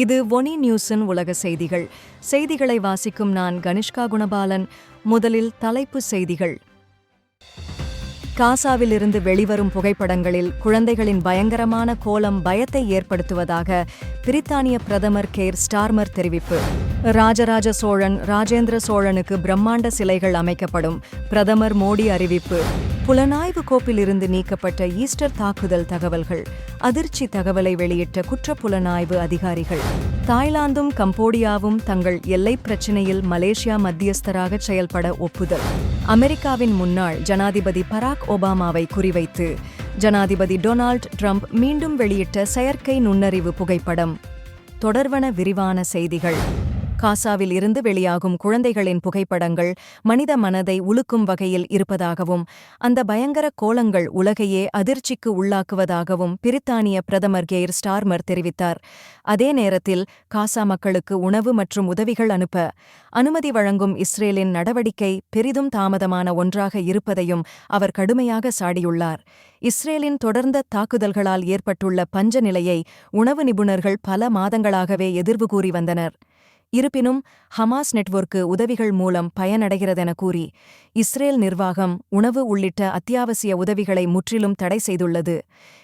இது ஒனி நியூஸின் உலக செய்திகள். செய்திகளை வாசிக்கும் நான் கனிஷ்கா குணபாலன். முதலில் தலைப்பு செய்திகள். காசாவிலிருந்து வெளிவரும் புகைப்படங்களில் குழந்தைகளின் பயங்கரமான கோலம் பயத்தை ஏற்படுத்துவதாக பிரித்தானிய பிரதமர் கேர் ஸ்டார்மர் தெரிவிப்பு. ராஜராஜ சோழன் ராஜேந்திர சோழனுக்கு பிரம்மாண்ட சிலைகள் அமைக்கப்படும். பிரதமர் மோடி அறிவிப்பு. புலனாய்வு கோப்பிலிருந்து நீக்கப்பட்ட ஈஸ்டர் தாக்குதல் தகவல்கள். அதிர்ச்சி தகவலை வெளியிட்ட குற்றப்புலனாய்வு அதிகாரிகள். தாய்லாந்தும் கம்போடியாவும் தங்கள் எல்லைப் பிரச்சினையில் மலேசியா மத்தியஸ்தராக செயல்பட ஒப்புதல். அமெரிக்காவின் முன்னாள் ஜனாதிபதி பராக் ஒபாமாவை குறிவைத்து. ஜனாதிபதி டொனால்ட் ட்ரம்ப் மீண்டும் வெளியிட்ட செயற்கை நுண்ணறிவு புகைப்படம். தொடர்வன விரிவான செய்திகள். காசாவில் இருந்து வெளியாகும் குழந்தைகளின் புகைப்படங்கள் மனித மனதை உலுக்கும் வகையில் இருப்பதாகவும் அந்த பயங்கர கோலங்கள் உலகையே அதிர்ச்சிக்கு உள்ளாக்குவதாகவும் பிரித்தானிய பிரதமர் கெய்ர் ஸ்டார்மர் தெரிவித்தார். அதே நேரத்தில் காசா மக்களுக்கு உணவு மற்றும் உதவிகள் அனுப்ப அனுமதி வழங்கும் இஸ்ரேலின் நடவடிக்கை பெரிதும் தாமதமான ஒன்றாக இருப்பதையும் அவர் கடுமையாக சாடியுள்ளார். இஸ்ரேலின் தொடர்ந்த தாக்குதல்களால் ஏற்பட்டுள்ள பஞ்ச நிலையை உணவு நிபுணர்கள் பல மாதங்களாகவே எதிர்வு கூறி வந்தனர். இருப்பினும் ஹமாஸ் நெட்வொர்க்கு உதவிகள் மூலம் பயனடைகிறதென கூறி இஸ்ரேல் நிர்வாகம் உணவு உள்ளிட்ட அத்தியாவசிய உதவிகளை முற்றிலும் தடை செய்துள்ளது.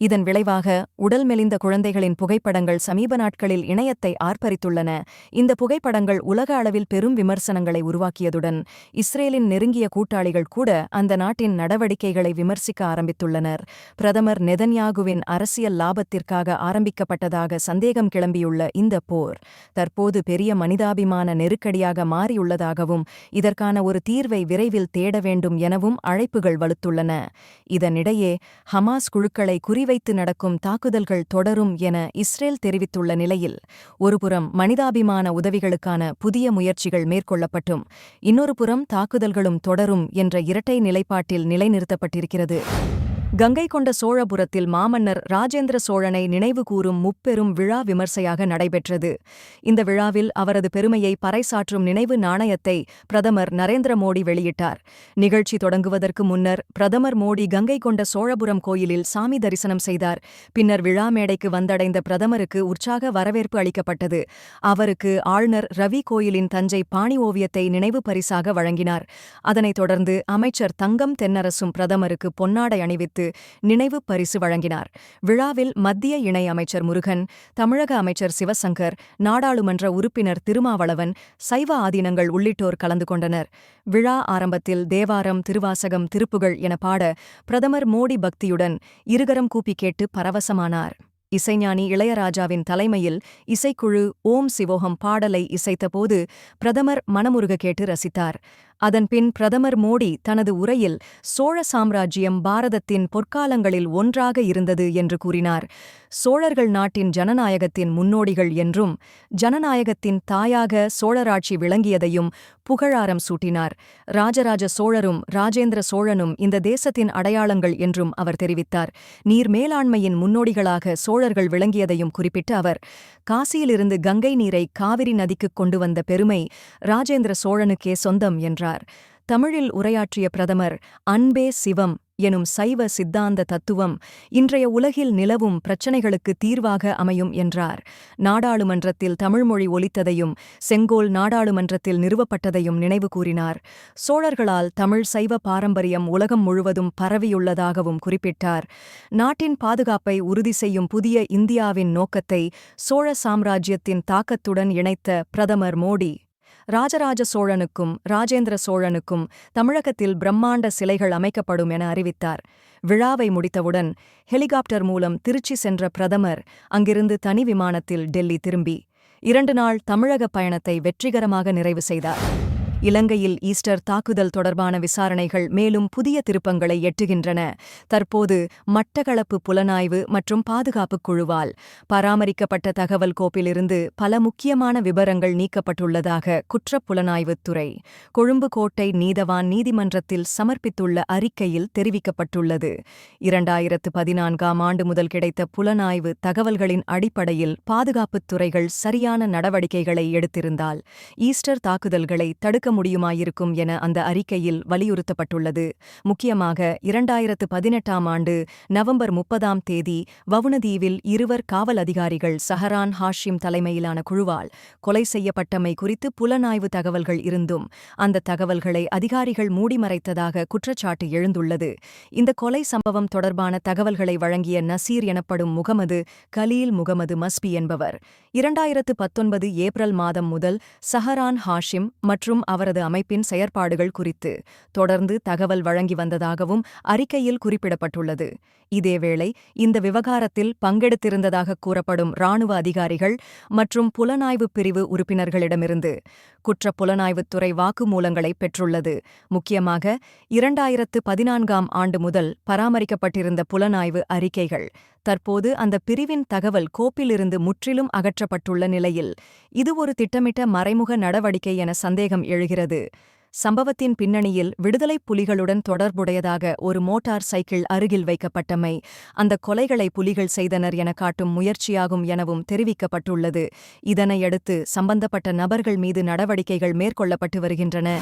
இதன் விளைவாக உடல் மெலிந்த குழந்தைகளின் புகைப்படங்கள் சமீப நாட்களில் இணையத்தை ஆர்ப்பரித்துள்ளன. இந்த புகைப்படங்கள் உலக அளவில் பெரும் விமர்சனங்களை உருவாக்கியதுடன் இஸ்ரேலின் நெருங்கிய கூட்டாளிகள் கூட அந்த நாட்டின் நடவடிக்கைகளை விமர்சிக்க ஆரம்பித்துள்ளனர். பிரதமர் நெதன்யாகுவின் அரசியல் லாபத்திற்காக ஆரம்பிக்கப்பட்டதாக சந்தேகம் கிளம்பியுள்ள இந்த போர் தற்போது பெரிய மனிதாபிமான நெருக்கடியாக மாறியுள்ளதாகவும் இதற்கான ஒரு தீர்வை விரைவில் தேட வேண்டும் எனவும் அழைப்புகள் வலுத்துள்ளன. இதனிடையே ஹமாஸ் குழுக்களை குறிவைத்து நடக்கும் தாக்குதல்கள் தொடரும் என இஸ்ரேல் தெரிவித்துள்ள நிலையில் ஒருபுறம் மனிதாபிமான உதவிகளுக்கான புதிய முயற்சிகள் மேற்கொள்ளப்பட்டும் இன்னொரு புறம் தாக்குதல்களும் தொடரும் என்ற இரட்டை நிலைப்பாட்டில் நிலைநிறுத்தப்பட்டிருக்கிறது. கங்கை கொண்ட சோழபுரத்தில் மாமன்னர் ராஜேந்திர சோழனை நினைவுகூரும் முப்பெரும் விழா விமர்சையாக நடைபெற்றது. இந்த விழாவில் அவரது பெருமையை பறைசாற்றும் நினைவு நாணயத்தை பிரதமர் நரேந்திர மோடி வெளியிட்டார். நிகழ்ச்சி தொடங்குவதற்கு முன்னர் பிரதமர் மோடி கங்கை கொண்ட சோழபுரம் கோயிலில் சாமி தரிசனம் செய்தார். பின்னர் விழா மேடைக்கு வந்தடைந்த பிரதமருக்கு உற்சாக வரவேற்பு அளிக்கப்பட்டது. அவருக்கு ஆளுநர் ரவி கோயிலின் தஞ்சை பாணி ஓவியத்தை நினைவு பரிசாக வழங்கினார். அதனைத் தொடர்ந்து அமைச்சர் தங்கம் தென்னரசும் பிரதமருக்கு பொன்னாடை அணிவித்து நினைவு பரிசு வழங்கினார். விழாவில் மத்திய இணை அமைச்சர் முருகன் தமிழக அமைச்சர் சிவசங்கர் நாடாளுமன்ற உறுப்பினர் திருமாவளவன் சைவ ஆதீனங்கள் உள்ளிட்டோர் கலந்து கொண்டனர். விழா ஆரம்பத்தில் தேவாரம் திருவாசகம் திருப்புகள் என பாட பிரதமர் மோடி பக்தியுடன் இருகரம் கூப்பி கேட்டு பரவசமானார். இசைஞானி இளையராஜாவின் தலைமையில் இசைக்குழு ஓம் சிவோகம் பாடலை இசைத்தபோது பிரதமர் மனமுருக கேட்டு ரசித்தார். அதன்பின் பிரதமர் மோடி தனது உரையில் சோழ சாம்ராஜ்யம் பாரதத்தின் பொற்காலங்களில் ஒன்றாக இருந்தது என்று கூறினார். சோழர்கள் நாட்டின் ஜனநாயகத்தின் முன்னோடிகள் என்றும் ஜனநாயகத்தின் தாயாக சோழராட்சி விளங்கியதையும் புகழாரம் சூட்டினார். ராஜராஜ சோழரும் ராஜேந்திர சோழனும் இந்த தேசத்தின் அடையாளங்கள் என்றும் அவர் தெரிவித்தார். நீர் மேலாண்மையின் முன்னோடிகளாக சோழர்கள் விளங்கியதையும் குறிப்பிட்ட அவர் காசியிலிருந்து கங்கை நீரை காவிரி நதிக்குக் கொண்டு வந்த பெருமை ராஜேந்திர சோழனுக்கே சொந்தம் என்றார். தமிழில் உரையாற்றிய பிரதமர் அன்பே சிவம் எனும் சைவ சித்தாந்த தத்துவம் இன்றைய உலகில் நிலவும் பிரச்சினைகளுக்கு தீர்வாக அமையும் என்றார். நாடாளுமன்றத்தில் தமிழ்மொழி ஒலித்ததையும் செங்கோல் நாடாளுமன்றத்தில் நிறுவப்பட்டதையும் நினைவு கூறினார். சோழர்களால் தமிழ் சைவ பாரம்பரியம் உலகம் முழுவதும் பரவியுள்ளதாகவும் குறிப்பிட்டார். நாட்டின் பாதுகாப்பை உறுதி செய்யும் புதிய இந்தியாவின் நோக்கத்தை சோழ சாம்ராஜ்யத்தின் தாக்கத்துடன் இணைத்த பிரதமர் மோடி. ராஜராஜ சோழனுக்கும் ராஜேந்திர சோழனுக்கும் தமிழகத்தில் பிரம்மாண்ட சிலைகள் அமைக்கப்படும் என அறிவித்தார். விழாவை முடித்தவுடன் ஹெலிகாப்டர் மூலம் திருச்சி சென்ற பிரதமர் அங்கிருந்து தனி விமானத்தில் டெல்லி திரும்பி இரண்டு நாள் தமிழக பயணத்தை வெற்றிகரமாக நிறைவு செய்தார். இலங்கையில் ஈஸ்டர் தாக்குதல் தொடர்பான விசாரணைகள் மேலும் புதிய திருப்பங்களை எட்டுகின்றன. தற்போது மட்டக்களப்பு புலனாய்வு மற்றும் பாதுகாப்பு குழுவால் பராமரிக்கப்பட்ட தகவல் கோப்பிலிருந்து பல முக்கியமான விவரங்கள் நீக்கப்பட்டுள்ளதாக குற்றப்புலனாய்வுத்துறை கொழும்பு கோட்டை நீதவான் நீதிமன்றத்தில் சமர்ப்பித்துள்ள அறிக்கையில் தெரிவிக்கப்பட்டுள்ளது. இரண்டாயிரத்து பதினான்காம் ஆண்டு முதல் கிடைத்த புலனாய்வு தகவல்களின் அடிப்படையில் பாதுகாப்புத் துறைகள் சரியான நடவடிக்கைகளை எடுத்திருந்தால் ஈஸ்டர் தாக்குதல்களை தடுக்க முடியுமாயிருக்கும் என அந்த அறிக்கையில் வலியுறுத்தப்பட்டுள்ளது. முக்கியமாக இரண்டாயிரத்து பதினெட்டாம் ஆண்டு நவம்பர் முப்பதாம் தேதி வவுனதீவில் இருவர் காவல் அதிகாரிகள் சஹரான் ஹாஷிம் தலைமையிலான குழுவால் கொலை செய்யப்பட்டமை குறித்து புலனாய்வு தகவல்கள் இருந்தும் அந்த தகவல்களை அதிகாரிகள் மூடிமறைத்ததாக குற்றச்சாட்டு எழுந்துள்ளது. இந்த கொலை சம்பவம் தொடர்பான தகவல்களை வழங்கிய நசீர் எனப்படும் முகமது கலீல் முகமது மஸ்பி என்பவர் இரண்டாயிரத்து பத்தொன்பது ஏப்ரல் மாதம் முதல் சஹரான் ஹாஷிம் மற்றும் அவர் அவரது அமைப்பின் செயற்பாடுகள் குறித்து தொடர்ந்து தகவல் வழங்கி வந்ததாகவும் அறிக்கையில் குறிப்பிடப்பட்டுள்ளது. இதேவேளை இந்த விவகாரத்தில் பங்கெடுத்திருந்ததாக கூறப்படும் இராணுவ அதிகாரிகள் மற்றும் புலனாய்வுப் பிரிவு உறுப்பினர்களிடமிருந்து குற்ற புலனாய்வுத்துறை வாக்குமூலங்களை பெற்றுள்ளது. முக்கியமாக இரண்டாயிரத்து பதினான்காம் ஆண்டு முதல் பராமரிக்கப்பட்டிருந்த புலனாய்வு அறிக்கைகள் தற்போது அந்த பிரிவின் தகவல் கோப்பிலிருந்து முற்றிலும் அகற்றப்பட்டுள்ள நிலையில் இது ஒரு திட்டமிட்ட மறைமுக நடவடிக்கை என சந்தேகம் எழுகிறது. சம்பவத்தின் பின்னணியில் விடுதலைப் புலிகளுடன் தொடர்புடையதாக ஒரு மோட்டார் சைக்கிள் அருகில் வைக்கப்பட்டமை அந்த கொலைகளை புலிகள் செய்தனர் என காட்டும் முயற்சியாகும் எனவும் தெரிவிக்கப்பட்டுள்ளது. இதனையடுத்து சம்பந்தப்பட்ட நபர்கள் மீது நடவடிக்கைகள் மேற்கொள்ளப்பட்டு வருகின்றன.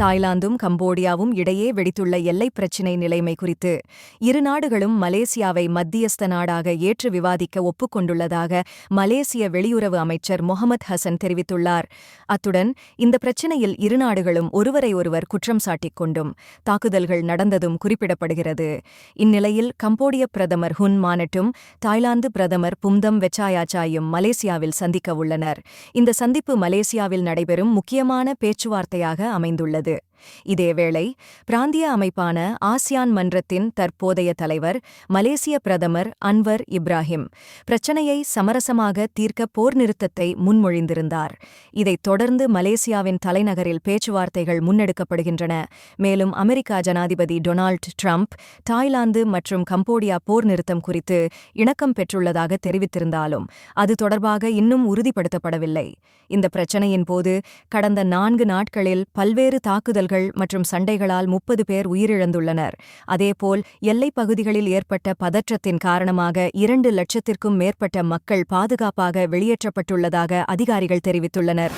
தாய்லாந்தும் கம்போடியாவும் இடையே வெடித்துள்ள எல்லைப் பிரச்சினை நிலைமை குறித்து இரு நாடுகளும் மலேசியாவை மத்தியஸ்த நாடாக ஏற்று விவாதிக்க ஒப்புக்கொண்டுள்ளதாக மலேசிய வெளியுறவு அமைச்சர் முகமது ஹசன் தெரிவித்துள்ளார். அத்துடன் இந்த பிரச்சினையில் இரு நாடுகளும் ஒருவரை ஒருவர் குற்றம் சாட்டிக் கொண்டும் தாக்குதல்கள் நடந்ததும் குறிப்பிடப்படுகிறது. இந்நிலையில் கம்போடிய பிரதமர் ஹுன் மானட்டும் தாய்லாந்து பிரதமர் பும்தம் வெச்சாயாச்சாயும் மலேசியாவில் சந்திக்க உள்ளனர். இந்த சந்திப்பு மலேசியாவில் நடைபெறும் முக்கியமான பேச்சுவார்த்தையாக அமைந்துள்ளது. there இதேவேளை பிராந்திய அமைப்பான ஆசியான் மன்றத்தின் தற்போதைய தலைவர் மலேசிய பிரதமர் அன்வர் இப்ராஹிம் பிரச்சனையை சமரசமாக தீர்க்க போர் நிறுத்தத்தை முன்மொழிந்திருந்தார். இதைத் தொடர்ந்து மலேசியாவின் தலைநகரில் பேச்சுவார்த்தைகள் முன்னெடுக்கப்படுகின்றன. மேலும் அமெரிக்கா ஜனாதிபதி டொனால்ட் ட்ரம்ப் தாய்லாந்து மற்றும் கம்போடியா போர் நிறுத்தம் குறித்து இணக்கம் பெற்றுள்ளதாக தெரிவித்திருந்தாலும் அது தொடர்பாக இன்னும் உறுதிப்படுத்தப்படவில்லை. இந்த பிரச்சனையின் போது கடந்த நான்கு நாட்களில் பல்வேறு தாக்குதல்கள் மற்றும் சண்டைகளால் முப்பது பேர் உயிரிழந்துள்ளனர். அதேபோல் எல்லைப் பகுதிகளில் ஏற்பட்ட பதற்றத்தின் காரணமாக இரண்டு லட்சத்திற்கும் மேற்பட்ட மக்கள் பாதுகாப்பாக வெளியேற்றப்பட்டுள்ளதாக அதிகாரிகள் தெரிவித்துள்ளனர்.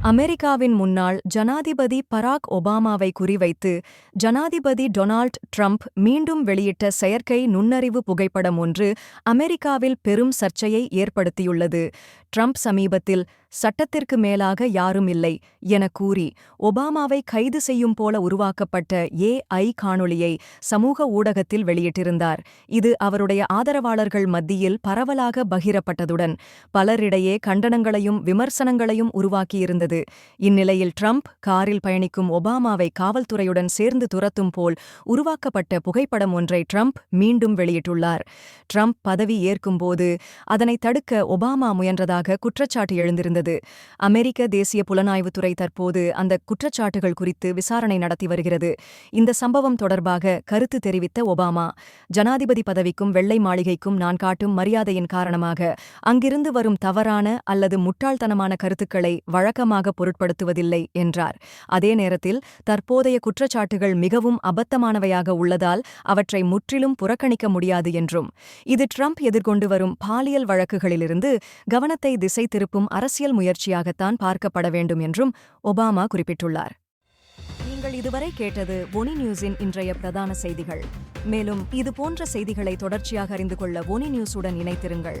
அமெரிக்காவின் முன்னாள் ஜனாதிபதி பராக் ஒபாமாவை குறிவைத்து ஜனாதிபதி டொனால்ட் ட்ரம்ப் மீண்டும் வெளியிட்ட செயற்கை நுண்ணறிவு புகைப்படம் ஒன்று அமெரிக்காவில் பெரும் சர்ச்சையை ஏற்படுத்தியுள்ளது. ட்ரம்ப் சமீபத்தில் சட்டத்திற்கு மேலாக யாரும் இல்லை என கூறி ஒபாமாவை கைது செய்யும் போல உருவாக்கப்பட்ட ஏஐ காணொளியை சமூக ஊடகத்தில் வெளியிட்டிருந்தார். இது அவருடைய ஆதரவாளர்கள் மத்தியில் பரவலாக பகிரப்பட்டதுடன் பலரிடையே கண்டனங்களையும் விமர்சனங்களையும் உருவாக்கியிருந்தது. இந்நிலையில் ட்ரம்ப் காரில் பயணிக்கும் ஒபாமாவை காவல்துறையுடன் சேர்ந்து துரத்தும் போல் உருவாக்கப்பட்ட புகைப்படம் ஒன்றை ட்ரம்ப் மீண்டும் வெளியிட்டுள்ளார். ட்ரம்ப் பதவி ஏற்கும்போது அதனை தடுக்க ஒபாமா முயன்றதாக குற்றச்சாட்டு எழுந்திருந்தது. அமெரிக்க தேசிய புலனாய்வுத்துறை தற்போது அந்த குற்றச்சாட்டுகள் குறித்து விசாரணை நடத்தி வருகிறது. இந்த சம்பவம் தொடர்பாக கருத்து தெரிவித்த ஒபாமா ஜனாதிபதி பதவிக்கும் வெள்ளை மாளிகைக்கும் நான் காட்டும் மரியாதையின் காரணமாக அங்கிருந்து வரும் தவறான அல்லது முட்டாள்தனமான கருத்துக்களை வழக்கமாக பொருட்படுத்துவதில்லை என்றார். அதே நேரத்தில் தற்போதைய குற்றச்சாட்டுகள் மிகவும் அபத்தமானவையாக உள்ளதால் அவற்றை முற்றிலும் புறக்கணிக்க முடியாது என்றும் இது ட்ரம்ப் எதிர்கொண்டு வரும் பாலியல் வழக்குகளிலிருந்து கவனத்தை திசை திருப்பும் அரசியல் முயற்சியாகத்தான் பார்க்கப்பட வேண்டும் என்றும் ஒபாமா குறிப்பிட்டுள்ளார். நீங்கள் இதுவரை கேட்டது ஒனி நியூஸின் இன்றைய பிரதான செய்திகள். மேலும் இது போன்ற செய்திகளை தொடர்ச்சியாக அறிந்து கொள்ள ஒனி நியூஸுடன் இணைத்திருங்கள்